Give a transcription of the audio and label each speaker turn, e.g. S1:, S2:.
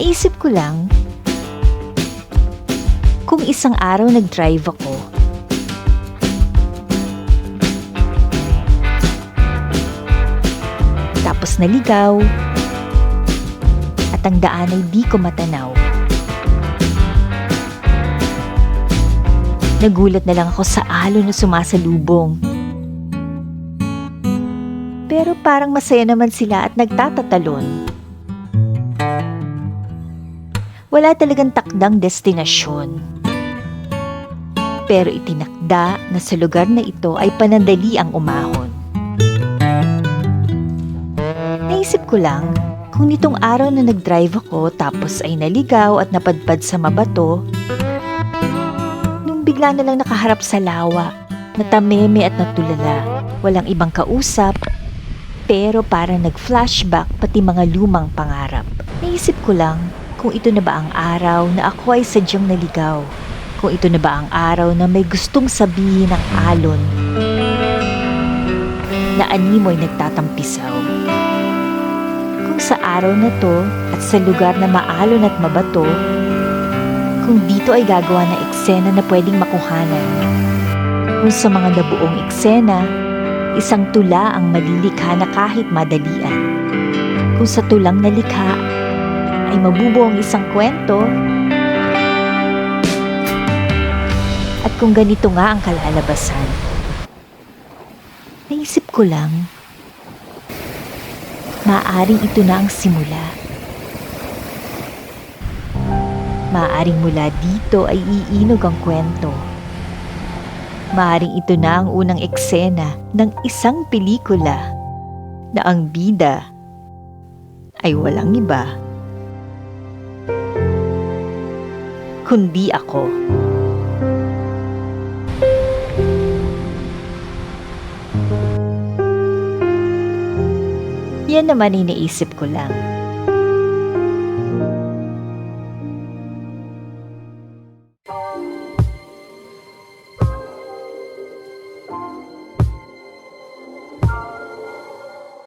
S1: Naisip ko lang, kung isang araw nag-drive ako, tapos naligaw, at ang daan ay di ko matanaw. Nagulat na lang ako sa alon na sumasalubong. Pero parang masaya naman sila at nagtatatalon. Wala talagang takdang destinasyon. Pero itinakda na sa lugar na ito ay panandali ang umahon. Naisip ko lang, kung nitong araw na nag-drive ako tapos ay naligaw at napadpad sa mabato, nung bigla na lang nakaharap sa lawa, natameme at natulala, walang ibang kausap, pero parang nag-flashback pati mga lumang pangarap. Naisip ko lang, kung ito na ba ang araw na ako ay sadyang naligaw? Kung ito na ba ang araw na may gustong sabihin ng alon na animoy nagtatampisaw? Kung sa araw na to at sa lugar na maalon at mabato, kung dito ay gagawa ng eksena na pwedeng makuhanan. Kung sa mga nabuong eksena, isang tula ang malilikha na kahit madalian. Kung sa tulang nalikha ay mabubuo ang isang kwento, at kung ganito nga ang kalalabasan, naisip ko lang, Maaring ito na ang simula. Maaring mula dito ay iinog ang kwento. Maaring ito na ang unang eksena ng isang pelikula na ang bida ay walang iba kundi ako. Yan naman iniisip ko lang.